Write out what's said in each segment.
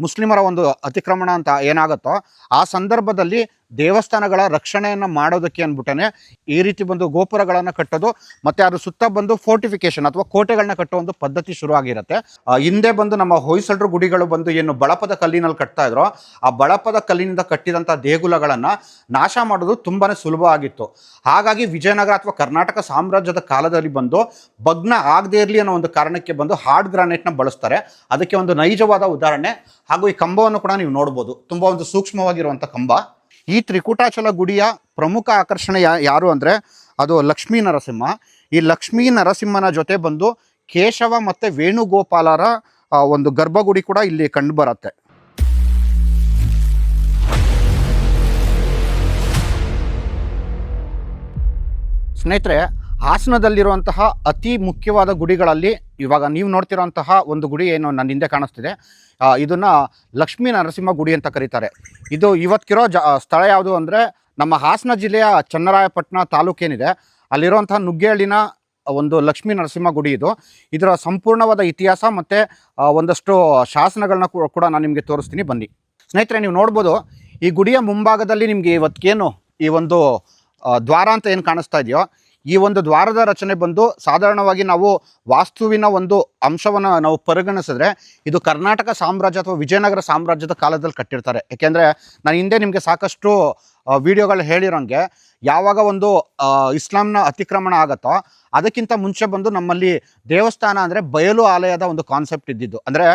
ಮುಸ್ಲಿಮರ ಒಂದು ಅತಿಕ್ರಮಣ ಅಂತ ಏನಾಗುತ್ತೋ ಆ ಸಂದರ್ಭದಲ್ಲಿ ದೇವಸ್ಥಾನಗಳ ರಕ್ಷಣೆಯನ್ನು ಮಾಡೋದಕ್ಕೆ ಅಂದ್ಬಿಟ್ಟನೆ ಈ ರೀತಿ ಬಂದು ಗೋಪುರಗಳನ್ನು ಕಟ್ಟೋದು, ಮತ್ತು ಅದ್ರ ಸುತ್ತ ಬಂದು ಫೋರ್ಟಿಫಿಕೇಶನ್ ಅಥವಾ ಕೋಟೆಗಳನ್ನ ಕಟ್ಟೋ ಒಂದು ಪದ್ಧತಿ ಶುರು ಆಗಿರುತ್ತೆ ಹಿಂದೆ ಬಂದು ನಮ್ಮ ಹೊಯ್ಸಳರು ಗುಡಿಗಳು ಬಂದು ಏನು ಬಳಪದ ಕಲ್ಲಿನಲ್ಲಿ ಕಟ್ತಾ ಇದ್ರು, ಆ ಬಳಪದ ಕಲ್ಲಿನಿಂದ ಕಟ್ಟಿದಂಥ ದೇಗುಲಗಳನ್ನು ನಾಶ ಮಾಡೋದು ತುಂಬಾ ಸುಲಭ ಆಗಿತ್ತು. ಹಾಗಾಗಿ ವಿಜಯನಗರ ಅಥವಾ ಕರ್ನಾಟಕ ಸಾಮ್ರಾಜ್ಯದ ಕಾಲದಲ್ಲಿ ಬಂದು ಭಗ್ನ ಆಗದೇ ಇರಲಿ ಅನ್ನೋ ಒಂದು ಕಾರಣಕ್ಕೆ ಬಂದು ಹಾರ್ಡ್ ಗ್ರಾನೈಟ್ನ ಬಳಸ್ತಾರೆ. ಅದಕ್ಕೆ ಒಂದು ನೈಜವಾದ ಉದಾಹರಣೆ, ಹಾಗೂ ಈ ಕಂಬವನ್ನು ಕೂಡ ನೀವು ನೋಡ್ಬೋದು. ತುಂಬ ಒಂದು ಸೂಕ್ಷ್ಮವಾಗಿರುವಂಥ ಕಂಬ. ಈ ತ್ರಿಕೂಟಾಚಲ ಗುಡಿಯ ಪ್ರಮುಖ ಆಕರ್ಷಣೆ ಯಾರು ಅಂದರೆ ಅದು ಲಕ್ಷ್ಮೀ ನರಸಿಂಹ. ಈ ಲಕ್ಷ್ಮೀ ನರಸಿಂಹನ ಜೊತೆ ಬಂದು ಕೇಶವ ಮತ್ತು ವೇಣುಗೋಪಾಲರ ಒಂದು ಗರ್ಭಗುಡಿ ಕೂಡ ಇಲ್ಲಿ ಕಂಡುಬರುತ್ತೆ ಸ್ನೇಹಿತರೆ ಹಾಸನದಲ್ಲಿರುವಂತಹ ಅತಿ ಮುಖ್ಯವಾದ ಗುಡಿಗಳಲ್ಲಿ ಇವಾಗ ನೀವು ನೋಡ್ತಿರೋಂತಹ ಒಂದು ಗುಡಿ ಏನು ನನ್ನ ಹಿಂದೆ ಕಾಣಿಸ್ತಿದೆ. ಇದನ್ನು ಲಕ್ಷ್ಮೀ ನರಸಿಂಹ ಗುಡಿ ಅಂತ ಕರೀತಾರೆ. ಇದು ಇವತ್ತಿರೋ ಜ ಸ್ಥಳ ಯಾವುದು ಅಂದರೆ ನಮ್ಮ ಹಾಸನ ಜಿಲ್ಲೆಯ ಚನ್ನರಾಯಪಟ್ಟಣ ತಾಲೂಕೇನಿದೆ. ಅಲ್ಲಿರುವಂತಹ ನುಗ್ಗೇಳಿನ ಒಂದು ಲಕ್ಷ್ಮೀ ನರಸಿಂಹ ಗುಡಿ ಇದು. ಇದರ ಸಂಪೂರ್ಣವಾದ ಇತಿಹಾಸ ಮತ್ತು ಒಂದಷ್ಟು ಶಾಸನಗಳನ್ನ ಕೂಡ ನಾನು ನಿಮಗೆ ತೋರಿಸ್ತೀನಿ. ಬನ್ನಿ. ಸ್ನೇಹಿತರೆ, ನೀವು ನೋಡ್ಬೋದು, ಈ ಗುಡಿಯ ಮುಂಭಾಗದಲ್ಲಿ ನಿಮಗೆ ಇವತ್ತೇನು ಈ ಒಂದು ದ್ವಾರ ಅಂತ ಏನು ಕಾಣಿಸ್ತಾ ಇದೆಯೋ ಈ ಒಂದು ದ್ವಾರದ ರಚನೆ ಬಂದು ಸಾಧಾರಣವಾಗಿ ನಾವು ವಾಸ್ತುವಿನ ಒಂದು ಅಂಶವನ್ನು ನಾವು ಪರಿಗಣಿಸಿದ್ರೆ ಇದು ಕರ್ನಾಟಕ ಸಾಮ್ರಾಜ್ಯ ಅಥವಾ ವಿಜಯನಗರ ಸಾಮ್ರಾಜ್ಯದ ಕಾಲದಲ್ಲಿ ಕಟ್ಟಿರ್ತಾರೆ. ಯಾಕೆಂದರೆ ನಾನು ಹಿಂದೆ ನಿಮಗೆ ಸಾಕಷ್ಟು ವಿಡಿಯೋಗಳು ಹೇಳಿರೋಂಗೆ ಯಾವಾಗ ಒಂದು ಇಸ್ಲಾಂನ ಅತಿಕ್ರಮಣ ಆಗತ್ತೋ ಅದಕ್ಕಿಂತ ಮುಂಚೆ ಬಂದು ನಮ್ಮಲ್ಲಿ ದೇವಸ್ಥಾನ ಅಂದರೆ ಬಯಲು ಆಲಯದ ಒಂದು ಕಾನ್ಸೆಪ್ಟ್ ಇದ್ದಿದ್ದು. ಅಂದರೆ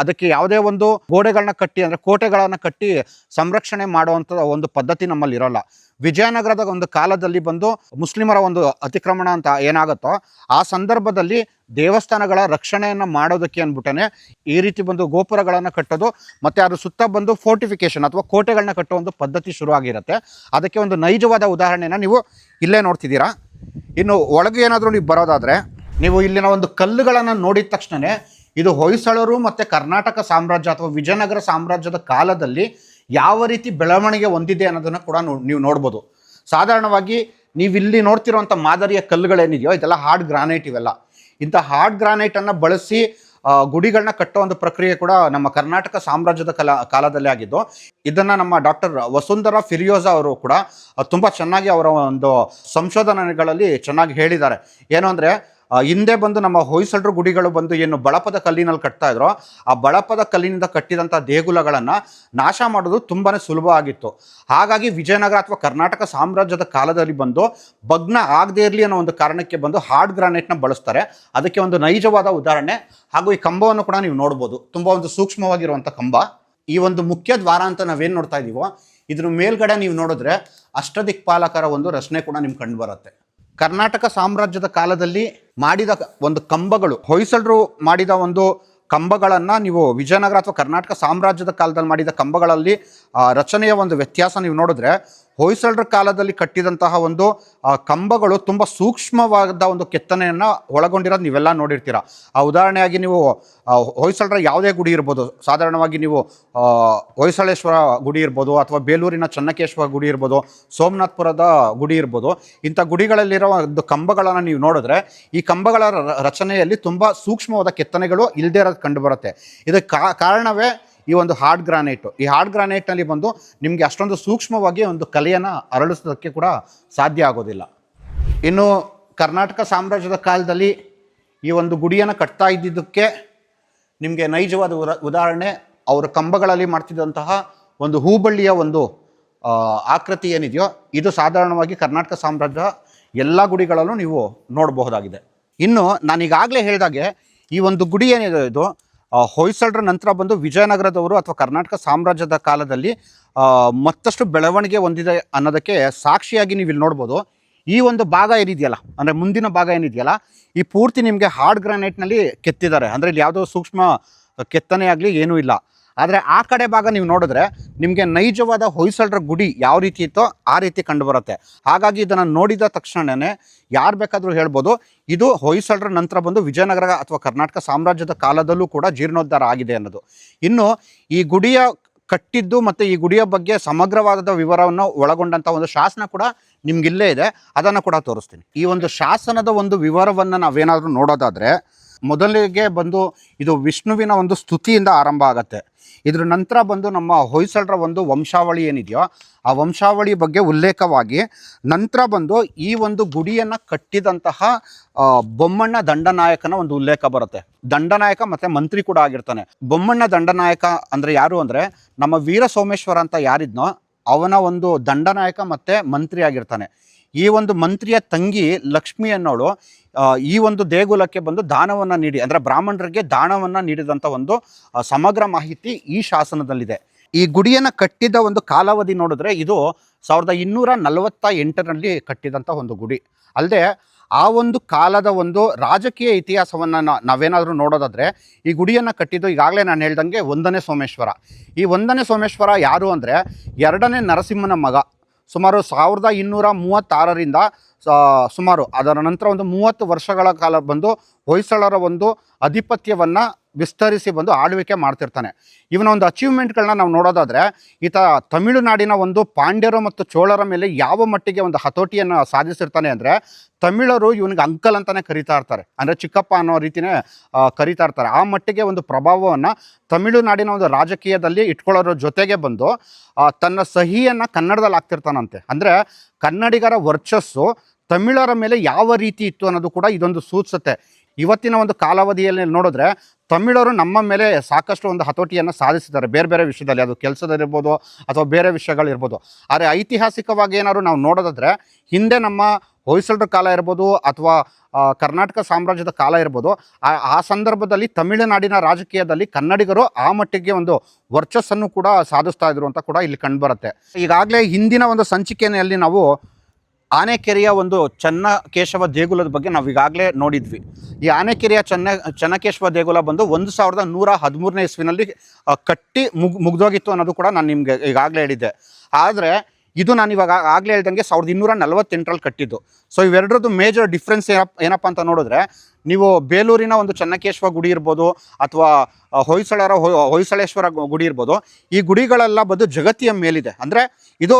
ಅದಕ್ಕೆ ಯಾವುದೇ ಒಂದು ಗೋಡೆಗಳನ್ನ ಕಟ್ಟಿ ಅಂದರೆ ಕೋಟೆಗಳನ್ನು ಕಟ್ಟಿ ಸಂರಕ್ಷಣೆ ಮಾಡುವಂಥ ಒಂದು ಪದ್ಧತಿ ನಮ್ಮಲ್ಲಿ ಇರೋಲ್ಲ. ವಿಜಯನಗರದ ಒಂದು ಕಾಲದಲ್ಲಿ ಬಂದು ಮುಸ್ಲಿಮರ ಒಂದು ಅತಿಕ್ರಮಣ ಅಂತ ಏನಾಗುತ್ತೋ ಆ ಸಂದರ್ಭದಲ್ಲಿ ದೇವಸ್ಥಾನಗಳ ರಕ್ಷಣೆಯನ್ನು ಮಾಡೋದಕ್ಕೆ ಅಂದ್ಬಿಟ್ಟನೆ ಈ ರೀತಿ ಬಂದು ಗೋಪುರಗಳನ್ನು ಕಟ್ಟೋದು ಮತ್ತು ಅದ್ರ ಸುತ್ತ ಬಂದು ಫೋರ್ಟಿಫಿಕೇಶನ್ ಅಥವಾ ಕೋಟೆಗಳನ್ನ ಕಟ್ಟೋ ಒಂದು ಪದ್ಧತಿ ಶುರುವಾಗಿರುತ್ತೆ. ಅದಕ್ಕೆ ಒಂದು ನೈಜವಾದ ಉದಾಹರಣೆನ ನೀವು ಇಲ್ಲೇ ನೋಡ್ತಿದ್ದೀರಾ. ಇನ್ನು ಒಳಗೆ ಏನಾದರೂ ನೀವು ಬರೋದಾದರೆ ನೀವು ಇಲ್ಲಿನ ಒಂದು ಕಲ್ಲುಗಳನ್ನು ನೋಡಿದ ತಕ್ಷಣವೇ ಇದು ಹೊಯ್ಸಳರು ಮತ್ತು ಕರ್ನಾಟಕ ಸಾಮ್ರಾಜ್ಯ ಅಥವಾ ವಿಜಯನಗರ ಸಾಮ್ರಾಜ್ಯದ ಕಾಲದಲ್ಲಿ ಯಾವ ರೀತಿ ಬೆಳವಣಿಗೆ ಹೊಂದಿದೆ ಅನ್ನೋದನ್ನು ಕೂಡ ನೀವು ನೋಡ್ಬೋದು. ಸಾಧಾರಣವಾಗಿ ನೀವು ಇಲ್ಲಿ ಮಾದರಿಯ ಕಲ್ಲುಗಳೇನಿದೆಯೋ, ಇದೆಲ್ಲ ಹಾರ್ಡ್ ಗ್ರಾನೈಟ್ ಇವೆಲ್ಲ. ಇಂಥ ಹಾರ್ಡ್ ಗ್ರಾನೈಟನ್ನು ಬಳಸಿ ಗುಡಿಗಳನ್ನ ಕಟ್ಟೋ ಒಂದು ಪ್ರಕ್ರಿಯೆ ಕೂಡ ನಮ್ಮ ಕರ್ನಾಟಕ ಸಾಮ್ರಾಜ್ಯದ ಕಲಾ ಕಾಲದಲ್ಲೇ ಆಗಿದ್ದು, ಇದನ್ನು ನಮ್ಮ ಡಾಕ್ಟರ್ ವಸುಂಧರಾ ಫಿರಿಯೋಜಾ ಅವರು ಕೂಡ ತುಂಬ ಚೆನ್ನಾಗಿ ಅವರ ಒಂದು ಸಂಶೋಧನೆಗಳಲ್ಲಿ ಚೆನ್ನಾಗಿ ಹೇಳಿದ್ದಾರೆ. ಏನು ಅಂದರೆ ಹಿಂದೆ ಬಂದು ನಮ್ಮ ಹೊಯ್ಸಳರು ಗುಡಿಗಳು ಬಂದು ಏನು ಬಳಪದ ಕಲ್ಲಿನಲ್ಲಿ ಕಟ್ತಾ ಇದ್ರು, ಆ ಬಳಪದ ಕಲ್ಲಿನಿಂದ ಕಟ್ಟಿದಂಥ ದೇಗುಲಗಳನ್ನು ನಾಶ ಮಾಡೋದು ತುಂಬಾ ಸುಲಭ ಆಗಿತ್ತು. ಹಾಗಾಗಿ ವಿಜಯನಗರ ಅಥವಾ ಕರ್ನಾಟಕ ಸಾಮ್ರಾಜ್ಯದ ಕಾಲದಲ್ಲಿ ಬಂದು ಭಗ್ನ ಆಗದೇ ಇರಲಿ ಅನ್ನೋ ಒಂದು ಕಾರಣಕ್ಕೆ ಬಂದು ಹಾರ್ಡ್ ಗ್ರಾನೈಟ್ನ ಬಳಸ್ತಾರೆ. ಅದಕ್ಕೆ ಒಂದು ನೈಜವಾದ ಉದಾಹರಣೆ, ಹಾಗೂ ಈ ಕಂಬವನ್ನು ಕೂಡ ನೀವು ನೋಡ್ಬೋದು. ತುಂಬ ಒಂದು ಸೂಕ್ಷ್ಮವಾಗಿರುವಂಥ ಕಂಬ. ಈ ಒಂದು ಮುಖ್ಯ ದ್ವಾರ ಅಂತ ನಾವೇನು ನೋಡ್ತಾ ಇದ್ದೀವೋ ಇದ್ರ ಮೇಲ್ಗಡೆ ನೀವು ನೋಡಿದ್ರೆ ಅಷ್ಟದಿಕ್ಪಾಲಕರ ಒಂದು ರಚನೆ ಕೂಡ ನಿಮ್ಗೆ ಕಂಡು ಬರುತ್ತೆ. ಕರ್ನಾಟಕ ಸಾಮ್ರಾಜ್ಯದ ಕಾಲದಲ್ಲಿ ಮಾಡಿದ ಒಂದು ಕಂಬಗಳು, ಹೊಯ್ಸಳರು ಮಾಡಿದ ಒಂದು ಕಂಬಗಳನ್ನು ನೀವು ವಿಜಯನಗರ ಅಥವಾ ಕರ್ನಾಟಕ ಸಾಮ್ರಾಜ್ಯದ ಕಾಲದಲ್ಲಿ ಮಾಡಿದ ಕಂಬಗಳಲ್ಲಿ ರಚನೆಯ ಒಂದು ವ್ಯತ್ಯಾಸ ನೀವು ನೋಡಿದ್ರೆ ಹೊಯ್ಸಳರ ಕಾಲದಲ್ಲಿ ಕಟ್ಟಿದಂತಹ ಒಂದು ಕಂಬಗಳು ತುಂಬ ಸೂಕ್ಷ್ಮವಾದ ಒಂದು ಕೆತ್ತನೆಯನ್ನು ಒಳಗೊಂಡಿರೋದು ನೀವೆಲ್ಲ ನೋಡಿರ್ತೀರ. ಆ, ಉದಾಹರಣೆಯಾಗಿ ನೀವು ಹೊಯ್ಸಳರ ಯಾವುದೇ ಗುಡಿ ಇರ್ಬೋದು, ಸಾಧಾರಣವಾಗಿ ನೀವು ಹೊಯ್ಸಳೇಶ್ವರ ಗುಡಿ ಇರ್ಬೋದು ಅಥವಾ ಬೇಲೂರಿನ ಚನ್ನಕೇಶ್ವರ ಗುಡಿ ಇರ್ಬೋದು, ಸೋಮನಾಥ್ಪುರದ ಗುಡಿ ಇರ್ಬೋದು, ಇಂಥ ಗುಡಿಗಳಲ್ಲಿರೋ ಒಂದು ಕಂಬಗಳನ್ನು ನೀವು ನೋಡಿದ್ರೆ ಈ ಕಂಬಗಳ ರಚನೆಯಲ್ಲಿ ತುಂಬ ಸೂಕ್ಷ್ಮವಾದ ಕೆತ್ತನೆಗಳು ಇಲ್ಲದೇ ಇರೋದು ಕಂಡುಬರುತ್ತೆ ಇದಕ್ಕೆ ಕಾರಣವೇ ಈ ಒಂದು ಹಾರ್ಡ್ ಗ್ರಾನೈಟು ಈ ಹಾರ್ಡ್ ಗ್ರಾನೈಟ್ನಲ್ಲಿ ಬಂದು ನಿಮಗೆ ಅಷ್ಟೊಂದು ಸೂಕ್ಷ್ಮವಾಗಿ ಒಂದು ಕಲೆಯನ್ನು ಅರಳಿಸೋದಕ್ಕೆ ಕೂಡ ಸಾಧ್ಯ ಆಗೋದಿಲ್ಲ. ಇನ್ನು ಕರ್ನಾಟಕ ಸಾಮ್ರಾಜ್ಯದ ಕಾಲದಲ್ಲಿ ಈ ಒಂದು ಗುಡಿಯನ್ನು ಕಟ್ತಾ ಇದ್ದಿದ್ದಕ್ಕೆ ನಿಮಗೆ ನೈಜವಾದ ಉದಾಹರಣೆ, ಅವರ ಕಂಬಗಳಲ್ಲಿ ಮಾಡ್ತಿದ್ದಂತಹ ಒಂದು ಹೂಬಳ್ಳಿಯ ಒಂದು ಆಕೃತಿ ಏನಿದೆಯೋ, ಇದು ಸಾಧಾರಣವಾಗಿ ಕರ್ನಾಟಕ ಸಾಮ್ರಾಜ್ಯ ಎಲ್ಲ ಗುಡಿಗಳಲ್ಲೂ ನೀವು ನೋಡಬಹುದಾಗಿದೆ. ಇನ್ನು ನಾನೀಗಾಗಲೇ ಹೇಳಿದಾಗೆ ಈ ಒಂದು ಗುಡಿ ಏನಿದೆ ಇದು ಹೊಯ್ಸಳರ ನಂತರ ಬಂದು ವಿಜಯನಗರದವರು ಅಥವಾ ಕರ್ನಾಟಕ ಸಾಮ್ರಾಜ್ಯದ ಕಾಲದಲ್ಲಿ ಮತ್ತಷ್ಟು ಬೆಳವಣಿಗೆ ಹೊಂದಿದೆ ಅನ್ನೋದಕ್ಕೆ ಸಾಕ್ಷಿಯಾಗಿ ನೀವು ಇಲ್ಲಿ ನೋಡ್ಬೋದು. ಈ ಒಂದು ಭಾಗ ಏನಿದೆಯಲ್ಲ, ಅಂದರೆ ಮುಂದಿನ ಭಾಗ ಏನಿದೆಯಲ್ಲ, ಈ ಪೂರ್ತಿ ನಿಮಗೆ ಹಾರ್ಡ್ ಗ್ರಾನೈಟ್ನಲ್ಲಿ ಕೆತ್ತಿದ್ದಾರೆ. ಅಂದರೆ ಇಲ್ಲಿ ಯಾವುದೋ ಸೂಕ್ಷ್ಮ ಕೆತ್ತನೆ ಆಗಲಿ ಏನೂ ಇಲ್ಲ. ಆದರೆ ಆ ಕಡೆ ಭಾಗ ನೀವು ನೋಡಿದ್ರೆ ನಿಮಗೆ ನೈಜವಾದ ಹೊಯ್ಸಳರ ಗುಡಿ ಯಾವ ರೀತಿ ಇತ್ತೋ ಆ ರೀತಿ ಕಂಡುಬರುತ್ತೆ. ಹಾಗಾಗಿ ಇದನ್ನು ನೋಡಿದ ತಕ್ಷಣನೇ ಯಾರು ಬೇಕಾದರೂ ಹೇಳ್ಬೋದು, ಇದು ಹೊಯ್ಸಳರ ನಂತರ ಬಂದು ವಿಜಯನಗರ ಅಥವಾ ಕರ್ನಾಟಕ ಸಾಮ್ರಾಜ್ಯದ ಕಾಲದಲ್ಲೂ ಕೂಡ ಜೀರ್ಣೋದ್ಧಾರ ಆಗಿದೆ ಅನ್ನೋದು. ಇನ್ನು ಈ ಗುಡಿಯ ಕಟ್ಟಿದ್ದು ಮತ್ತು ಈ ಗುಡಿಯ ಬಗ್ಗೆ ಸಮಗ್ರವಾದ ವಿವರವನ್ನು ಒಳಗೊಂಡಂಥ ಒಂದು ಶಾಸನ ಕೂಡ ನಿಮ್ಗಿಲ್ಲೇ ಇದೆ. ಅದನ್ನು ಕೂಡ ತೋರಿಸ್ತೀನಿ. ಈ ಒಂದು ಶಾಸನದ ಒಂದು ವಿವರವನ್ನು ನಾವೇನಾದರೂ ನೋಡೋದಾದರೆ, ಮೊದಲಿಗೆ ಬಂದು ಇದು ವಿಷ್ಣುವಿನ ಒಂದು ಸ್ತುತಿಯಿಂದ ಆರಂಭ ಆಗತ್ತೆ. ಇದ್ರ ನಂತರ ಬಂದು ನಮ್ಮ ಹೊಯ್ಸಳರ ಒಂದು ವಂಶಾವಳಿ ಏನಿದೆಯೋ, ಆ ವಂಶಾವಳಿ ಬಗ್ಗೆ ಉಲ್ಲೇಖವಾಗಿ ನಂತರ ಬಂದು ಈ ಒಂದು ಗುಡಿಯನ್ನು ಕಟ್ಟಿದಂತಹ ಬೊಮ್ಮಣ್ಣ ದಂಡನಾಯಕನ ಒಂದು ಉಲ್ಲೇಖ ಬರುತ್ತೆ. ದಂಡನಾಯಕ ಮತ್ತೆ ಮಂತ್ರಿ ಕೂಡ ಆಗಿರ್ತಾನೆ. ಬೊಮ್ಮಣ್ಣ ದಂಡನಾಯಕ ಅಂದ್ರೆ ಯಾರು ಅಂದ್ರೆ, ನಮ್ಮ ವೀರ ಸೋಮೇಶ್ವರ ಅಂತ ಯಾರಿದ್ನೋ, ಅವನ ಒಂದು ದಂಡನಾಯಕ ಮತ್ತೆ ಮಂತ್ರಿ ಆಗಿರ್ತಾನೆ. ಈ ಒಂದು ಮಂತ್ರಿಯ ತಂಗಿ ಲಕ್ಷ್ಮಿ ಅನ್ನೋಳು ಈ ಒಂದು ದೇಗುಲಕ್ಕೆ ಬಂದು ದಾನವನ್ನ ನೀಡಿ, ಅಂದ್ರೆ ಬ್ರಾಹ್ಮಣರಿಗೆ ದಾನವನ್ನ ನೀಡಿದಂತ ಒಂದು ಸಮಗ್ರ ಮಾಹಿತಿ ಈ ಶಾಸನದಲ್ಲಿದೆ. ಈ ಗುಡಿಯನ್ನು ಕಟ್ಟಿದ ಒಂದು ಕಾಲಾವಧಿ ನೋಡಿದ್ರೆ ಇದು ಸಾವಿರದ ಇನ್ನೂರ ನಲವತ್ತ ಎಂಟರಲ್ಲಿ ಕಟ್ಟಿದಂಥ ಒಂದು ಗುಡಿ. ಅಲ್ಲದೆ ಆ ಒಂದು ಕಾಲದ ಒಂದು ರಾಜಕೀಯ ಇತಿಹಾಸವನ್ನು ನಾವೇನಾದರೂ ನೋಡೋದಾದ್ರೆ, ಈ ಗುಡಿಯನ್ನು ಕಟ್ಟಿದ್ದು ಈಗಾಗಲೇ ನಾನು ಹೇಳ್ದಂಗೆ ಒಂದನೇ ಸೋಮೇಶ್ವರ. ಈ ಒಂದನೇ ಸೋಮೇಶ್ವರ ಯಾರು ಅಂದರೆ, ಎರಡನೇ ನರಸಿಂಹನ ಮಗ. ಸುಮಾರು ಸಾವಿರದ ಇನ್ನೂರ ಮೂವತ್ತಾರರಿಂದ ಸುಮಾರು ಅದರ ನಂತರ ಒಂದು ಮೂವತ್ತು ವರ್ಷಗಳ ಕಾಲ ಬಂದು ಹೊಯ್ಸಳರ ಒಂದು ಅಧಿಪತ್ಯವನ್ನು ವಿಸ್ತರಿಸಿ ಬಂದು ಆಳ್ವಿಕೆ ಮಾಡ್ತಿರ್ತಾನೆ. ಇವನ ಒಂದು ಅಚೀವ್ಮೆಂಟ್ಗಳನ್ನ ನಾವು ನೋಡೋದಾದರೆ, ಈತ ತಮಿಳುನಾಡಿನ ಒಂದು ಪಾಂಡ್ಯರು ಮತ್ತು ಚೋಳರ ಮೇಲೆ ಯಾವ ಮಟ್ಟಿಗೆ ಒಂದು ಹತೋಟಿಯನ್ನು ಸಾಧಿಸಿರ್ತಾನೆ ಅಂದರೆ, ತಮಿಳರು ಇವನಿಗೆ ಅಂಕಲ್ ಅಂತಲೇ ಕರಿತಾ ಇರ್ತಾರೆ. ಅಂದರೆ ಚಿಕ್ಕಪ್ಪ ಅನ್ನೋ ರೀತಿಯೇ ಕರಿತಾ ಇರ್ತಾರೆ. ಆ ಮಟ್ಟಿಗೆ ಒಂದು ಪ್ರಭಾವವನ್ನು ತಮಿಳುನಾಡಿನ ಒಂದು ರಾಜಕೀಯದಲ್ಲಿ ಇಟ್ಕೊಳ್ಳೋರ ಜೊತೆಗೆ ಬಂದು ತನ್ನ ಸಹಿಯನ್ನು ಕನ್ನಡದಲ್ಲಿ ಹಾಕ್ತಿರ್ತಾನಂತೆ ಅಂದರೆ ಕನ್ನಡಿಗರ ವರ್ಚಸ್ಸು ತಮಿಳರ ಮೇಲೆ ಯಾವ ರೀತಿ ಇತ್ತು ಅನ್ನೋದು ಕೂಡ ಇದೊಂದು ಸೂಚಿಸುತ್ತೆ. ಇವತ್ತಿನ ಒಂದು ಕಾಲಾವಧಿಯಲ್ಲಿ ನೋಡಿದ್ರೆ ತಮಿಳರು ನಮ್ಮ ಮೇಲೆ ಸಾಕಷ್ಟು ಒಂದು ಹತೋಟಿಯನ್ನು ಸಾಧಿಸಿದ್ದಾರೆ. ಬೇರೆ ಬೇರೆ ವಿಷಯದಲ್ಲಿ, ಅದು ಕೆಲಸದಲ್ಲಿರ್ಬೋದು ಅಥವಾ ಬೇರೆ ವಿಷಯಗಳಿರ್ಬೋದು. ಆದರೆ ಐತಿಹಾಸಿಕವಾಗಿ ಏನಾದ್ರು ನಾವು ನೋಡೋದಾದರೆ, ಹಿಂದೆ ನಮ್ಮ ಹೊಯ್ಸಳರ ಕಾಲ ಇರ್ಬೋದು ಅಥವಾ ಕರ್ನಾಟಕ ಸಾಮ್ರಾಜ್ಯದ ಕಾಲ ಇರ್ಬೋದು, ಆ ಆ ಸಂದರ್ಭದಲ್ಲಿ ತಮಿಳುನಾಡಿನ ರಾಜಕೀಯದಲ್ಲಿ ಕನ್ನಡಿಗರು ಆ ಮಟ್ಟಿಗೆ ಒಂದು ವರ್ಚಸ್ಸನ್ನು ಕೂಡ ಸಾಧಿಸ್ತಾ ಇದ್ರು ಅಂತ ಕೂಡ ಇಲ್ಲಿ ಕಂಡುಬರುತ್ತೆ ಈಗಾಗಲೇ ಹಿಂದಿನ ಒಂದು ಸಂಚಿಕೆಯಲ್ಲಿ ನಾವು ಆನೆಕೆರೆಯ ಒಂದು ಚನ್ನ ಕೇಶವ ದೇಗುಲದ ಬಗ್ಗೆ ನಾವು ಈಗಾಗಲೇ ನೋಡಿದ್ವಿ. ಈ ಆನೆಕೆರೆಯ ಚನ್ನ, ಚನ್ನಕೇಶವ ದೇಗುಲ ಬಂದು ಒಂದು ಸಾವಿರದ ನೂರ ಹದಿಮೂರನೇ ಇಸ್ವಿನಲ್ಲಿ ಕಟ್ಟಿ ಮುಗ್, ಮುಗ್ದೋಗಿತ್ತು ಅನ್ನೋದು ಕೂಡ ನಾನು ನಿಮಗೆ ಈಗಾಗಲೇ ಹೇಳಿದ್ದೆ. ಆದರೆ ಇದು ನಾನು ಇವಾಗ ಆಗಲೇ ಹೇಳ್ದಂಗೆ ಸಾವಿರದ ಇನ್ನೂರ ನಲವತ್ತೆಂಟರಲ್ಲಿ ಕಟ್ಟಿದ್ದು. ಸೊ ಇವೆರಡರದ್ದು ಮೇಜರ್ ಡಿಫ್ರೆನ್ಸ್ ಏನಪ್ಪ ಏನಪ್ಪ ಅಂತ ನೋಡಿದ್ರೆ, ನೀವು ಬೇಲೂರಿನ ಒಂದು ಚನ್ನಕೇಶ್ವರ ಗುಡಿ ಇರ್ಬೋದು, ಅಥವಾ ಹೊಯ್ಸಳರ ಹೊಯ್ಸಳೇಶ್ವರ ಗುಡಿ ಇರ್ಬೋದು, ಈ ಗುಡಿಗಳೆಲ್ಲ ಬಂದು ಜಗತ್ತಿಯ ಮೇಲಿದೆ. ಅಂದರೆ, ಇದು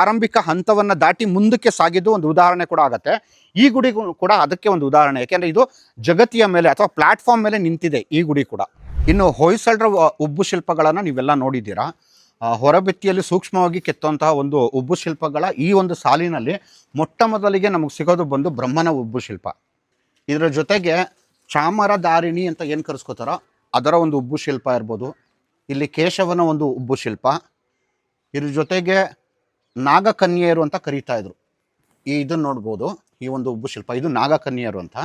ಆರಂಭಿಕ ಹಂತವನ್ನು ದಾಟಿ ಮುಂದಕ್ಕೆ ಸಾಗಿದ್ದು ಒಂದು ಉದಾಹರಣೆ ಕೂಡ ಆಗುತ್ತೆ. ಈ ಗುಡಿ ಕೂಡ ಅದಕ್ಕೆ ಒಂದು ಉದಾಹರಣೆ. ಯಾಕೆಂದರೆ ಇದು ಜಗತ್ತಿಯ ಮೇಲೆ ಅಥವಾ ಪ್ಲಾಟ್ಫಾರ್ಮ್ ಮೇಲೆ ನಿಂತಿದೆ ಈ ಗುಡಿ ಕೂಡ. ಇನ್ನು ಹೊಯ್ಸಳರ ಉಬ್ಬು ಶಿಲ್ಪಗಳನ್ನು ನೀವೆಲ್ಲ ನೋಡಿದ್ದೀರಾ? ಆ, ಹೊರಭಿತ್ತಿಯಲ್ಲಿ ಸೂಕ್ಷ್ಮವಾಗಿ ಕೆತ್ತುವಂತಹ ಒಂದು ಉಬ್ಬು ಶಿಲ್ಪಗಳ ಈ ಒಂದು ಸಾಲಿನಲ್ಲಿ ಮೊಟ್ಟ ಮೊದಲಿಗೆ ನಮಗೆ ಸಿಗೋದು ಬಂದು ಬ್ರಹ್ಮನ ಉಬ್ಬು ಶಿಲ್ಪ. ಇದರ ಜೊತೆಗೆ ಚಾಮರಧಾರಿಣಿ ಅಂತ ಏನು ಕರೆಸ್ಕೋತಾರೋ ಅದರ ಒಂದು ಉಬ್ಬು ಶಿಲ್ಪ ಇರ್ಬೋದು. ಇಲ್ಲಿ ಕೇಶವನ ಒಂದು ಉಬ್ಬು ಶಿಲ್ಪ. ಇದ್ರ ಜೊತೆಗೆ ನಾಗಕನ್ಯೆಯರು ಅಂತ ಕರೀತಾ ಇದ್ರು. ಈ ಇದನ್ನು ನೋಡ್ಬೋದು ಈ ಒಂದು ಉಬ್ಬು ಶಿಲ್ಪ. ಇದು ನಾಗಕನ್ಯರು ಅಂತ.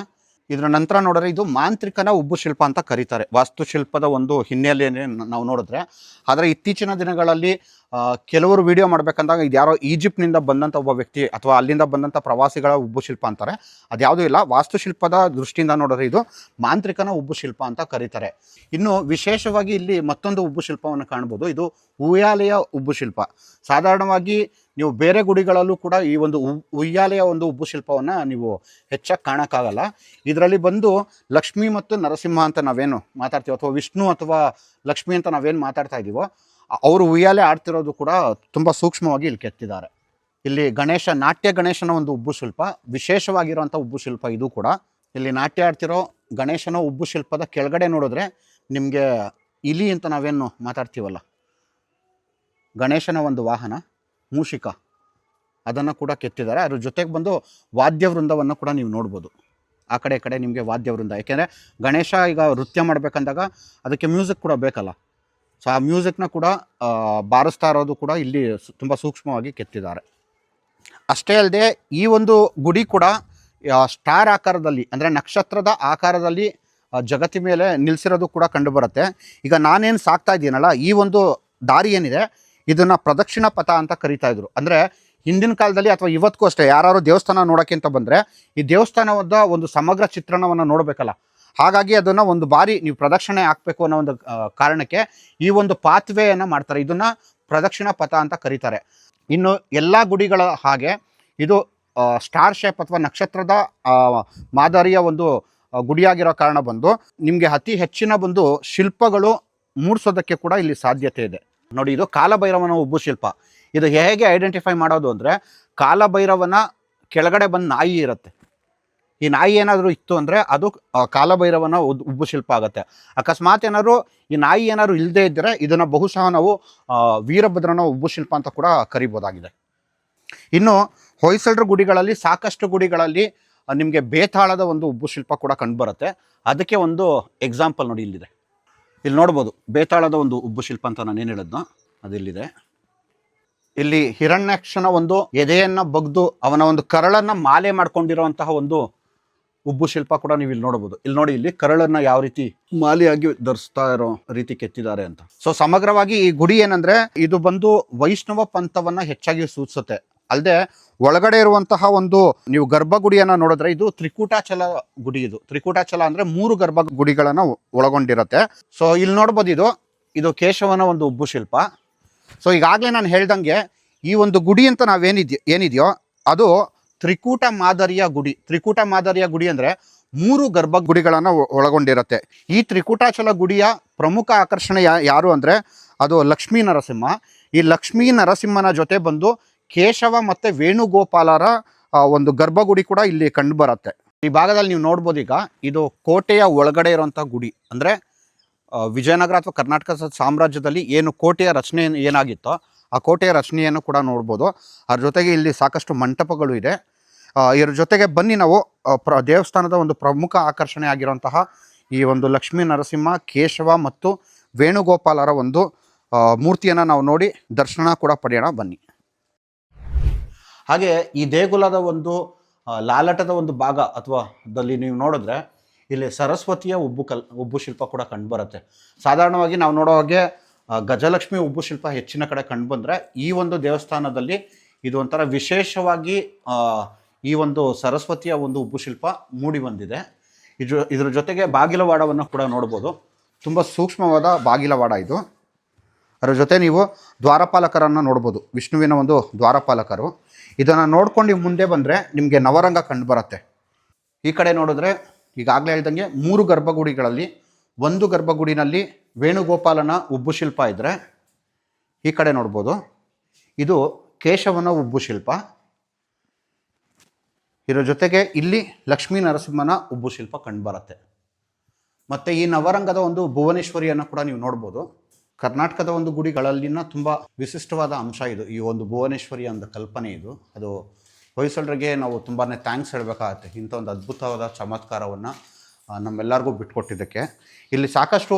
ಇದರ ನಂತರ ನೋಡಿದ್ರೆ ಇದು ಮಾಂತ್ರಿಕನ ಉಬ್ಬು ಶಿಲ್ಪ ಅಂತ ಕರೀತಾರೆ. ವಾಸ್ತುಶಿಲ್ಪದ ಒಂದು ಹಿನ್ನೆಲೆಯಲ್ಲಿ ನಾವು ನೋಡಿದ್ರೆ. ಆದರೆ ಇತ್ತೀಚಿನ ದಿನಗಳಲ್ಲಿ ಕೆಲವರು ವಿಡಿಯೋ ಮಾಡ್ಬೇಕಂದಾಗ ಇದು ಯಾರೋ ಈಜಿಪ್ಟ್ನಿಂದ ಬಂದಂಥ ಒಬ್ಬ ವ್ಯಕ್ತಿ ಅಥವಾ ಅಲ್ಲಿಂದ ಬಂದಂಥ ಪ್ರವಾಸಿಗಳ ಉಬ್ಬು ಶಿಲ್ಪ ಅಂತಾರೆ. ಅದ್ಯಾವುದೂ ಇಲ್ಲ, ವಾಸ್ತುಶಿಲ್ಪದ ದೃಷ್ಟಿಯಿಂದ ನೋಡಿದ್ರೆ ಇದು ಮಾಂತ್ರಿಕನ ಉಬ್ಬು ಶಿಲ್ಪ ಅಂತ ಕರೀತಾರೆ. ಇನ್ನು ವಿಶೇಷವಾಗಿ ಇಲ್ಲಿ ಮತ್ತೊಂದು ಉಬ್ಬು ಶಿಲ್ಪವನ್ನು ಕಾಣ್ಬೋದು. ಇದು ಉಯ್ಯಾಲೆಯ ಉಬ್ಬು ಶಿಲ್ಪ. ಸಾಧಾರಣವಾಗಿ ನೀವು ಬೇರೆ ಗುಡಿಗಳಲ್ಲೂ ಕೂಡ ಈ ಒಂದು ಉಯ್ಯಾಲೆಯ ಒಂದು ಉಬ್ಬು ಶಿಲ್ಪವನ್ನು ನೀವು ಹೆಚ್ಚಾಗಿ ಕಾಣೋಕ್ಕಾಗಲ್ಲ. ಇದರಲ್ಲಿ ಬಂದು ಲಕ್ಷ್ಮಿ ಮತ್ತು ನರಸಿಂಹ ಅಂತ ನಾವೇನು ಮಾತಾಡ್ತೀವಿ ಅಥವಾ ವಿಷ್ಣು ಅಥವಾ ಲಕ್ಷ್ಮಿ ಅಂತ ನಾವೇನು ಮಾತಾಡ್ತಾ ಇದ್ದೀವೋ ಅವರು ಉಯ್ಯಾಲೆ ಆಡ್ತಿರೋದು ಕೂಡ ತುಂಬ ಸೂಕ್ಷ್ಮವಾಗಿ ಇಲ್ಲಿ ಕೆತ್ತಿದ್ದಾರೆ. ಇಲ್ಲಿ ಗಣೇಶ, ನಾಟ್ಯ ಗಣೇಶನ ಒಂದು ಉಬ್ಬು ಶಿಲ್ಪ ವಿಶೇಷವಾಗಿರುವಂಥ ಉಬ್ಬು ಶಿಲ್ಪ ಇದು ಕೂಡ. ಇಲ್ಲಿ ನಾಟ್ಯ ಆಡ್ತಿರೋ ಗಣೇಶನ ಉಬ್ಬು ಶಿಲ್ಪದ ಕೆಳಗಡೆ ನೋಡಿದ್ರೆ ನಿಮಗೆ ಇಲಿ ಅಂತ ನಾವೇನು ಮಾತಾಡ್ತೀವಲ್ಲ? ಗಣೇಶನ ಒಂದು ವಾಹನ, ಮೂಷಿಕ, ಅದನ್ನು ಕೂಡ ಕೆತ್ತಿದ್ದಾರೆ. ಅದ್ರ ಜೊತೆಗೆ ಬಂದು ವಾದ್ಯ ವೃಂದವನ್ನು ಕೂಡ ನೀವು ನೋಡ್ಬೋದು. ಆ ಕಡೆ ಕಡೆ ನಿಮಗೆ ವಾದ್ಯ ವೃಂದ. ಯಾಕೆಂದರೆ ಗಣೇಶ ಈಗ ನೃತ್ಯ ಮಾಡಬೇಕಂದಾಗ ಅದಕ್ಕೆ ಮ್ಯೂಸಿಕ್ ಕೂಡ ಬೇಕಲ್ಲ. ಸೊ ಆ ಮ್ಯೂಸಿಕ್ನ ಕೂಡ ಬಾರಿಸ್ತಾ ಇರೋದು ಕೂಡ ಇಲ್ಲಿ ತುಂಬ ಸೂಕ್ಷ್ಮವಾಗಿ ಕೆತ್ತಿದ್ದಾರೆ. ಅಷ್ಟೇ ಅಲ್ಲದೆ ಈ ಒಂದು ಗುಡಿ ಕೂಡ ಸ್ಟಾರ್ ಆಕಾರದಲ್ಲಿ, ಅಂದರೆ ನಕ್ಷತ್ರದ ಆಕಾರದಲ್ಲಿ ಜಗತ್ತಿ ಜಗತಿ ಮೇಲೆ ನಿಲ್ಲಿಸಿರೋದು ಕೂಡ ಕಂಡುಬರುತ್ತೆ. ಈಗ ನಾನೇನು ಸಾಕ್ತಾ ಇದ್ದೀನಲ್ಲ, ಈ ಒಂದು ದಾರಿ ಏನಿದೆ, ಇದನ್ನು ಪ್ರದಕ್ಷಿಣ ಪಥ ಅಂತ ಕರಿತಾ ಇದ್ರು. ಅಂದರೆ, ಹಿಂದಿನ ಕಾಲದಲ್ಲಿ ಅಥವಾ ಇವತ್ತಿಗೂ ಅಷ್ಟೇ ಯಾರು ದೇವಸ್ಥಾನ ನೋಡೋಕ್ಕಿಂತ ಬಂದರೆ, ಈ ದೇವಸ್ಥಾನದ ಒಂದು ಸಮಗ್ರ ಚಿತ್ರಣವನ್ನು ನೋಡಬೇಕಲ್ಲ ಹಾಗಾಗಿ ಅದನ್ನು ಒಂದು ಬಾರಿ ನೀವು ಪ್ರದಕ್ಷಿಣೆ ಹಾಕಬೇಕು ಅನ್ನೋ ಒಂದು ಕಾರಣಕ್ಕೆ ಈ ಒಂದು ಪಾತ್ವೆಯನ್ನು ಮಾಡ್ತಾರೆ. ಇದನ್ನು ಪ್ರದಕ್ಷಿಣ ಪಥ ಅಂತ ಕರೀತಾರೆ. ಇನ್ನು ಎಲ್ಲ ಗುಡಿಗಳ ಹಾಗೆ ಇದು ಸ್ಟಾರ್ ಶೇಪ್ ಅಥವಾ ನಕ್ಷತ್ರದ ಮಾದರಿಯ ಒಂದು ಗುಡಿಯಾಗಿರೋ ಕಾರಣ ಬಂದು ನಿಮಗೆ ಅತಿ ಹೆಚ್ಚಿನ ಒಂದು ಶಿಲ್ಪಗಳು ಮೂಡಿಸೋದಕ್ಕೆ ಕೂಡ ಇಲ್ಲಿ ಸಾಧ್ಯತೆ ಇದೆ. ನೋಡಿ, ಇದು ಕಾಲಭೈರವನ ಉಬ್ಬು ಶಿಲ್ಪ. ಇದು ಹೇಗೆ ಐಡೆಂಟಿಫೈ ಮಾಡೋದು ಅಂದರೆ ಕಾಲಭೈರವನ ಕೆಳಗಡೆ ಬಂದು ನಾಯಿ ಇರುತ್ತೆ. ಈ ನಾಯಿ ಏನಾದರೂ ಇತ್ತು ಅಂದರೆ ಅದು ಕಾಲಭೈರವನ ಉಬ್ಬು ಶಿಲ್ಪ ಆಗುತ್ತೆ. ಅಕಸ್ಮಾತ್ ಏನಾದ್ರು ಈ ನಾಯಿ ಏನಾದ್ರು ಇಲ್ಲದೆ ಇದ್ದರೆ ಇದನ್ನು ಬಹುಶಃ ನಾವು ವೀರಭದ್ರನ ಉಬ್ಬು ಶಿಲ್ಪ ಅಂತ ಕೂಡ ಕರಿಬೋದಾಗಿದೆ. ಇನ್ನು ಹೊಯ್ಸಳರ ಗುಡಿಗಳಲ್ಲಿ, ಸಾಕಷ್ಟು ಗುಡಿಗಳಲ್ಲಿ ನಿಮಗೆ ಬೇತಾಳದ ಒಂದು ಉಬ್ಬು ಶಿಲ್ಪ ಕೂಡ ಕಂಡುಬರುತ್ತೆ. ಅದಕ್ಕೆ ಒಂದು ಎಕ್ಸಾಂಪಲ್ ನೋಡಿ ಇಲ್ಲಿದೆ. ಇಲ್ಲಿ ನೋಡ್ಬೋದು, ಬೇತಾಳದ ಒಂದು ಉಬ್ಬು ಶಿಲ್ಪ ಅಂತ ನಾನು ಏನು ಹೇಳಿದ್ನೋ, ಅದಿಲ್ಲಿದೆ. ಇಲ್ಲಿ ಹಿರಣ್ಯಾಕ್ಷನ ಒಂದು ಎದೆಯನ್ನು ಬಗ್ದು ಅವನ ಒಂದು ಕರಳನ್ನು ಮಾಲೆ ಮಾಡ್ಕೊಂಡಿರುವಂತಹ ಒಂದು ಉಬ್ಬು ಶಿಲ್ಪ ಕೂಡ ನೀವು ಇಲ್ಲಿ ನೋಡಬಹುದು. ಇಲ್ಲಿ ನೋಡಿ, ಇಲ್ಲಿ ಕರಳನ್ನ ಯಾವ ರೀತಿ ಮಾಲಿಯಾಗಿ ಧರಿಸ್ತಾ ಇರೋ ರೀತಿ ಕೆತ್ತಿದ್ದಾರೆ ಅಂತ. ಸೊ ಸಮಗ್ರವಾಗಿ ಈ ಗುಡಿ ಏನಂದ್ರೆ, ಇದು ಬಂದು ವೈಷ್ಣವ ಪಂಥವನ್ನ ಹೆಚ್ಚಾಗಿ ಸೂಚಿಸುತ್ತೆ ಅಲ್ಲದೆ ಒಳಗಡೆ ಇರುವಂತಹ ಒಂದು ನೀವು ಗರ್ಭಗುಡಿಯನ್ನ ನೋಡಿದ್ರೆ ಇದು ತ್ರಿಕೂಟಾಚಲ ಗುಡಿ ಇದು. ತ್ರಿಕೂಟಾಚಲ ಅಂದ್ರೆ ಮೂರು ಗರ್ಭ ಗುಡಿಗಳನ್ನ ಒಳಗೊಂಡಿರುತ್ತೆ. ಸೊ ಇಲ್ಲಿ ನೋಡ್ಬೋದು ಇದು ಇದು ಕೇಶವನ ಒಂದು ಉಬ್ಬು ಶಿಲ್ಪ. ಸೊ ಈಗಾಗಲೇ ನಾನು ಹೇಳ್ದಂಗೆ ಈ ಒಂದು ಗುಡಿ ಅಂತ ನಾವೇನಿದ್ಯೋ, ಏನಿದೆಯೋ, ಅದು ತ್ರಿಕೂಟ ಮಾದರಿಯ ಗುಡಿ, ತ್ರಿಕೂಟ ಮಾದರಿಯ ಗುಡಿ ಅಂದರೆ ಮೂರು ಗರ್ಭ ಗುಡಿಗಳನ್ನು ಒಳಗೊಂಡಿರುತ್ತೆ. ಈ ತ್ರಿಕೂಟಾಚಲ ಗುಡಿಯ ಪ್ರಮುಖ ಆಕರ್ಷಣೆ ಯಾರು ಅಂದರೆ ಅದು ಲಕ್ಷ್ಮೀ ನರಸಿಂಹ. ಈ ಲಕ್ಷ್ಮೀ ನರಸಿಂಹನ ಜೊತೆ ಬಂದು ಕೇಶವ ಮತ್ತು ವೇಣುಗೋಪಾಲರ ಒಂದು ಗರ್ಭಗುಡಿ ಕೂಡ ಇಲ್ಲಿ ಕಂಡು ಬರುತ್ತೆ ಈ ಭಾಗದಲ್ಲಿ ನೀವು ನೋಡ್ಬೋದು ಈಗ ಇದು ಕೋಟೆಯ ಒಳಗಡೆ ಇರುವಂಥ ಗುಡಿ. ಅಂದರೆ ವಿಜಯನಗರ ಅಥವಾ ಕರ್ನಾಟಕ ಸಾಮ್ರಾಜ್ಯದಲ್ಲಿ ಏನು ಕೋಟೆಯ ರಚನೆ ಏನಾಗಿತ್ತೋ ಆ ಕೋಟೆಯ ರಚನೆಯನ್ನು ಕೂಡ ನೋಡ್ಬೋದು. ಅದ್ರ ಜೊತೆಗೆ ಇಲ್ಲಿ ಸಾಕಷ್ಟು ಮಂಟಪಗಳು ಇದೆ. ಇದ್ರ ಜೊತೆಗೆ ಬನ್ನಿ ನಾವು ಪ್ರ, ದೇವಸ್ಥಾನದ ಒಂದು ಪ್ರಮುಖ ಆಕರ್ಷಣೆ ಆಗಿರುವಂತಹ ಈ ಒಂದು ಲಕ್ಷ್ಮೀ ನರಸಿಂಹ, ಕೇಶವ ಮತ್ತು ವೇಣುಗೋಪಾಲರ ಒಂದು ಮೂರ್ತಿಯನ್ನು ನಾವು ನೋಡಿ ದರ್ಶನ ಕೂಡ ಪಡೆಯೋಣ, ಬನ್ನಿ. ಹಾಗೆ ಈ ದೇಗುಲದ ಒಂದು ಲಾಲಟದ ಒಂದು ಭಾಗ ಅಥವಾ ದಲ್ಲಿ ನೀವು ನೋಡಿದ್ರೆ, ಇಲ್ಲಿ ಸರಸ್ವತಿಯ ಉಬ್ಬು ಕಲ್, ಉಬ್ಬು ಶಿಲ್ಪ ಕೂಡ ಕಂಡುಬರುತ್ತೆ ಸಾಧಾರಣವಾಗಿ ನಾವು ನೋಡೋ ಹಾಗೆ ಗಜಲಕ್ಷ್ಮಿ ಉಬ್ಬು ಶಿಲ್ಪ ಹೆಚ್ಚಿನ ಕಡೆ ಕಂಡುಬಂದರೆ ಈ ಒಂದು ದೇವಸ್ಥಾನದಲ್ಲಿ ಇದು ಒಂಥರ ವಿಶೇಷವಾಗಿ ಈ ಒಂದು ಸರಸ್ವತಿಯ ಒಂದು ಉಬ್ಬು ಶಿಲ್ಪ ಮೂಡಿ ಬಂದಿದೆ. ಇದ್ರ ಇದರ ಜೊತೆಗೆ ಬಾಗಿಲವಾಡವನ್ನು ಕೂಡ ನೋಡ್ಬೋದು. ತುಂಬ ಸೂಕ್ಷ್ಮವಾದ ಬಾಗಿಲವಾಡ ಇದು. ಅದರ ಜೊತೆ ನೀವು ದ್ವಾರಪಾಲಕರನ್ನು ನೋಡ್ಬೋದು. ವಿಷ್ಣುವಿನ ಒಂದು ದ್ವಾರಪಾಲಕರು. ಇದನ್ನು ನೋಡ್ಕೊಂಡು ಮುಂದೆ ಬಂದರೆ ನಿಮಗೆ ನವರಂಗ ಕಂಡು ಬರುತ್ತೆ. ಈ ಕಡೆ ನೋಡಿದ್ರೆ ಈಗಾಗಲೇ ಹೇಳ್ದಂಗೆ ಮೂರು ಗರ್ಭಗುಡಿಗಳಲ್ಲಿ, ಒಂದು ಗರ್ಭಗುಡಿನಲ್ಲಿ ವೇಣುಗೋಪಾಲನ ಉಬ್ಬು ಶಿಲ್ಪ ಇದ್ದರೆ ಈ ಕಡೆ ನೋಡ್ಬೋದು. ಇದು ಕೇಶವನ ಉಬ್ಬು ಶಿಲ್ಪ. ಇದರ ಜೊತೆಗೆ ಇಲ್ಲಿ ಲಕ್ಷ್ಮೀ ನರಸಿಂಹನ ಉಬ್ಬು ಶಿಲ್ಪ ಕಂಡುಬರುತ್ತೆ ಮತ್ತು ಈ ನವರಂಗದ ಒಂದು ಭುವನೇಶ್ವರಿಯನ್ನು ಕೂಡ ನೀವು ನೋಡ್ಬೋದು. ಕರ್ನಾಟಕದ ಒಂದು ಗುಡಿಗಳಲ್ಲಿನ ತುಂಬ ವಿಶಿಷ್ಟವಾದ ಅಂಶ ಇದು. ಈ ಒಂದು ಭುವನೇಶ್ವರಿ ಒಂದು ಕಲ್ಪನೆ ಇದು. ಅದು ಹೊಯ್ಸಳರಿಗೆ ನಾವು ತುಂಬಾ ಥ್ಯಾಂಕ್ಸ್ ಹೇಳಬೇಕಾಗತ್ತೆ. ಇಂಥ ಒಂದು ಅದ್ಭುತವಾದ ಚಮತ್ಕಾರವನ್ನು ನಮ್ಮೆಲ್ಲರಿಗೂ ಬಿಟ್ಕೊಟ್ಟಿದ್ದಕ್ಕೆ. ಇಲ್ಲಿ ಸಾಕಷ್ಟು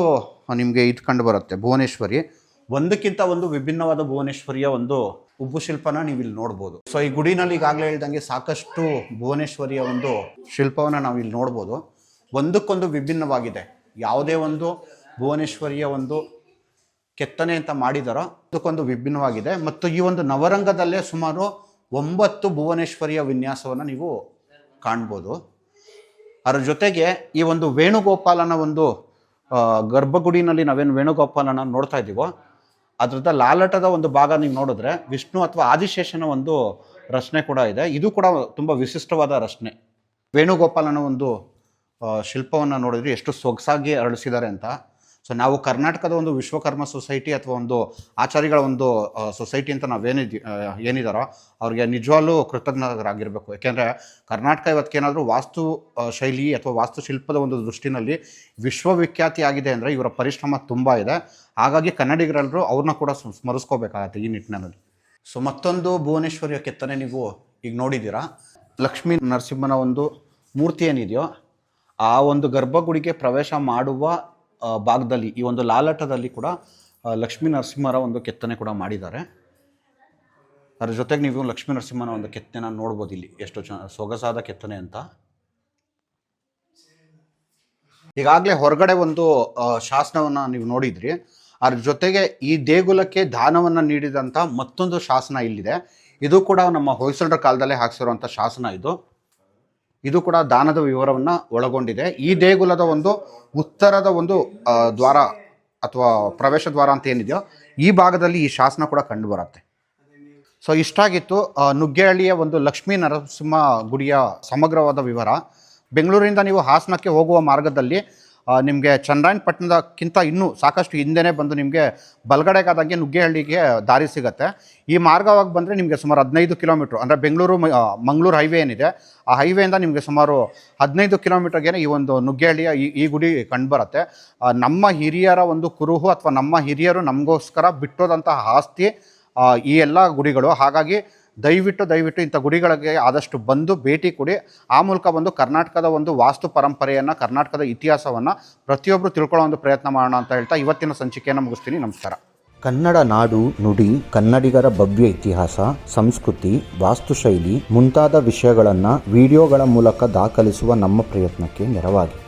ನಿಮಗೆ ಇದು ಕಂಡು ಬರುತ್ತೆ. ಭುವನೇಶ್ವರಿ. ಒಂದಕ್ಕಿಂತ ಒಂದು ವಿಭಿನ್ನವಾದ ಭುವನೇಶ್ವರಿಯ ಒಂದು ಉಬ್ಬು ಶಿಲ್ಪನ ನೀವು ಇಲ್ಲಿ ನೋಡ್ಬೋದು. ಸೊ ಈ ಗುಡಿನಲ್ಲಿ ಈಗಾಗಲೇ ಹೇಳ್ದಂಗೆ ಸಾಕಷ್ಟು ಭುವನೇಶ್ವರಿಯ ಒಂದು ಶಿಲ್ಪವನ್ನು ನಾವು ಇಲ್ಲಿ ನೋಡ್ಬೋದು. ಒಂದಕ್ಕೊಂದು ವಿಭಿನ್ನವಾಗಿದೆ. ಯಾವುದೇ ಒಂದು ಭುವನೇಶ್ವರಿಯ ಒಂದು ಕೆತ್ತನೆ ಅಂತ ಮಾಡಿದಾರೋ ಅದಕ್ಕೊಂದು ವಿಭಿನ್ನವಾಗಿದೆ. ಮತ್ತು ಈ ಒಂದು ನವರಂಗದಲ್ಲೇ ಸುಮಾರು ಒಂಬತ್ತು ಭುವನೇಶ್ವರಿಯ ವಿನ್ಯಾಸವನ್ನು ನೀವು ಕಾಣ್ಬೋದು. ಅದರ ಜೊತೆಗೆ ಈ ಒಂದು ವೇಣುಗೋಪಾಲನ ಒಂದು ಗರ್ಭಗುಡಿನಲ್ಲಿ ನಾವೇನು ವೇಣುಗೋಪಾಲನ ನೋಡ್ತಾ ಇದ್ದೀವೋ ಅದ್ರದ ಲಾಲಟದ ಒಂದು ಭಾಗ ನೀವು ನೋಡಿದ್ರೆ ವಿಷ್ಣು ಅಥವಾ ಆದಿಶೇಷನ ಒಂದು ರಚನೆ ಕೂಡ ಇದೆ. ಇದು ಕೂಡ ತುಂಬ ವಿಶಿಷ್ಟವಾದ ರಚನೆ. ವೇಣುಗೋಪಾಲನ ಒಂದು ಶಿಲ್ಪವನ್ನು ನೋಡಿದ್ರೆ ಎಷ್ಟು ಸೊಗಸಾಗಿ ಅರಳಿಸಿದ್ದಾರೆ ಅಂತ. ಸೊ ನಾವು ಕರ್ನಾಟಕದ ಒಂದು ವಿಶ್ವಕರ್ಮ ಸೊಸೈಟಿ ಅಥವಾ ಒಂದು ಆಚಾರಿಗಳ ಒಂದು ಸೊಸೈಟಿ ಅಂತ ನಾವೇನಿದ್ದೀವಿ ಏನಿದಾರೋ ಅವ್ರಿಗೆ ನಿಜವಾಗ್ಲೂ ಕೃತಜ್ಞರಾಗಿರಬೇಕು. ಯಾಕೆಂದರೆ ಕರ್ನಾಟಕ ಇವತ್ತೇನಾದರೂ ವಾಸ್ತು ಶೈಲಿ ಅಥವಾ ವಾಸ್ತುಶಿಲ್ಪದ ಒಂದು ದೃಷ್ಟಿನಲ್ಲಿ ವಿಶ್ವವಿಖ್ಯಾತಿ ಆಗಿದೆ ಅಂದರೆ ಇವರ ಪರಿಶ್ರಮ ತುಂಬ ಇದೆ. ಹಾಗಾಗಿ ಕನ್ನಡಿಗರೆಲ್ಲರೂ ಅವ್ರನ್ನ ಕೂಡ ಸ್ಮ- ಸ್ಮರಿಸ್ಕೋಬೇಕಾಗತ್ತೆ ಈ ನಿಟ್ಟಿನಲ್ಲಿ. ಸೊ ಮತ್ತೊಂದು ಭುವನೇಶ್ವರಿಯ ಕೆತ್ತನೆ ನೀವು ಈಗ ನೋಡಿದ್ದೀರಾ. ಲಕ್ಷ್ಮೀ ನರಸಿಂಹನ ಒಂದು ಮೂರ್ತಿ ಏನಿದೆಯೋ, ಆ ಒಂದು ಗರ್ಭಗುಡಿಗೆ ಪ್ರವೇಶ ಮಾಡುವ ಭಾಗದಲ್ಲಿ, ಈ ಒಂದು ಲಾಲಟದಲ್ಲಿ ಕೂಡ ಲಕ್ಷ್ಮೀ ನರಸಿಂಹರ ಒಂದು ಕೆತ್ತನೆ ಕೂಡ ಮಾಡಿದ್ದಾರೆ. ಅದ್ರ ಜೊತೆಗೆ ನೀವು ಲಕ್ಷ್ಮೀ ನರಸಿಂಹನ ಒಂದು ಕೆತ್ತನೆ ನೋಡ್ಬೋದು ಇಲ್ಲಿ, ಎಷ್ಟು ಚ ಸೊಗಸಾದ ಕೆತ್ತನೆ ಅಂತ. ಈಗಾಗಲೇ ಹೊರಗಡೆ ಒಂದು ಶಾಸನವನ್ನ ನೀವು ನೋಡಿದ್ರಿ. ಅದ್ರ ಜೊತೆಗೆ ಈ ದೇಗುಲಕ್ಕೆ ದಾನವನ್ನು ನೀಡಿದಂಥ ಮತ್ತೊಂದು ಶಾಸನ ಇಲ್ಲಿದೆ. ಇದು ಕೂಡ ನಮ್ಮ ಹೊಯ್ಸಳರ ಕಾಲದಲ್ಲೇ ಹಾಕ್ಸಿರುವಂಥ ಶಾಸನ ಇದು. ಇದು ಕೂಡ ದಾನದ ವಿವರವನ್ನು ಒಳಗೊಂಡಿದೆ. ಈ ದೇಗುಲದ ಒಂದು ಉತ್ತರದ ಒಂದು ದ್ವಾರ ಅಥವಾ ಪ್ರವೇಶ ದ್ವಾರ ಅಂತ ಏನಿದೆಯೋ, ಈ ಭಾಗದಲ್ಲಿ ಈ ಶಾಸನ ಕೂಡ ಕಂಡು ಬರುತ್ತೆ. ಸೊ ಇಷ್ಟಾಗಿತ್ತು ನುಗ್ಗೇಹಳ್ಳಿಯ ಒಂದು ಲಕ್ಷ್ಮೀ ನರಸಿಂಹ ಗುಡಿಯ ಸಮಗ್ರವಾದ ವಿವರ. ಬೆಂಗಳೂರಿಂದ ನೀವು ಹಾಸನಕ್ಕೆ ಹೋಗುವ ಮಾರ್ಗದಲ್ಲಿ ನಿಮಗೆ ಚನ್ನರಾಯಪಟ್ಟಣದಕ್ಕಿಂತ ಇನ್ನೂ ಸಾಕಷ್ಟು ಹಿಂದೆನೇ ಬಂದು ನಿಮಗೆ ಬಲಗಡೆಗಾದಂಗೆ ನುಗ್ಗೇಹಳ್ಳಿಗೆ ದಾರಿ ಸಿಗುತ್ತೆ. ಈ ಮಾರ್ಗವಾಗಿ ಬಂದರೆ ನಿಮಗೆ ಸುಮಾರು ಹದಿನೈದು ಕಿಲೋಮೀಟ್ರ್ ಅಂದರೆ ಬೆಂಗಳೂರು ಮಂಗಳೂರು ಹೈವೇ ಏನಿದೆ, ಆ ಹೈವೇಯಿಂದ ನಿಮಗೆ ಸುಮಾರು ಹದಿನೈದು ಕಿಲೋಮೀಟರ್ಗೆ ಈ ಒಂದು ನುಗ್ಗೇಹಳ್ಳಿಯ ಈ ಈ ಗುಡಿ ಕಂಡುಬರುತ್ತೆ ನಮ್ಮ ಹಿರಿಯರ ಒಂದು ಕುರುಹು ಅಥವಾ ನಮ್ಮ ಹಿರಿಯರು ನಮಗೋಸ್ಕರ ಬಿಟ್ಟೋದಂತಹ ಆಸ್ತಿ ಈ ಎಲ್ಲ ಗುಡಿಗಳು. ಹಾಗಾಗಿ ದಯವಿಟ್ಟು ದಯವಿಟ್ಟು ಇಂಥ ಗುಡಿಗಳಿಗೆ ಆದಷ್ಟು ಬಂದು ಭೇಟಿ ಕೊಡಿ. ಆ ಮೂಲಕ ಬಂದು ಕರ್ನಾಟಕದ ಒಂದು ವಾಸ್ತು ಪರಂಪರೆಯನ್ನು, ಕರ್ನಾಟಕದ ಇತಿಹಾಸವನ್ನು ಪ್ರತಿಯೊಬ್ಬರು ತಿಳ್ಕೊಳ್ಳೋ ಒಂದು ಪ್ರಯತ್ನ ಮಾಡೋಣ ಅಂತ ಹೇಳ್ತಾ ಇವತ್ತಿನ ಸಂಚಿಕೆಯನ್ನು ಮುಗಿಸ್ತೀನಿ. ನಮಸ್ಕಾರ. ಕನ್ನಡ ನಾಡು, ನುಡಿ, ಕನ್ನಡಿಗರ ಭವ್ಯ ಇತಿಹಾಸ, ಸಂಸ್ಕೃತಿ, ವಾಸ್ತುಶೈಲಿ ಮುಂತಾದ ವಿಷಯಗಳನ್ನು ವಿಡಿಯೋಗಳ ಮೂಲಕ ದಾಖಲಿಸುವ ನಮ್ಮ ಪ್ರಯತ್ನಕ್ಕೆ ನೆರವಾಗಿ.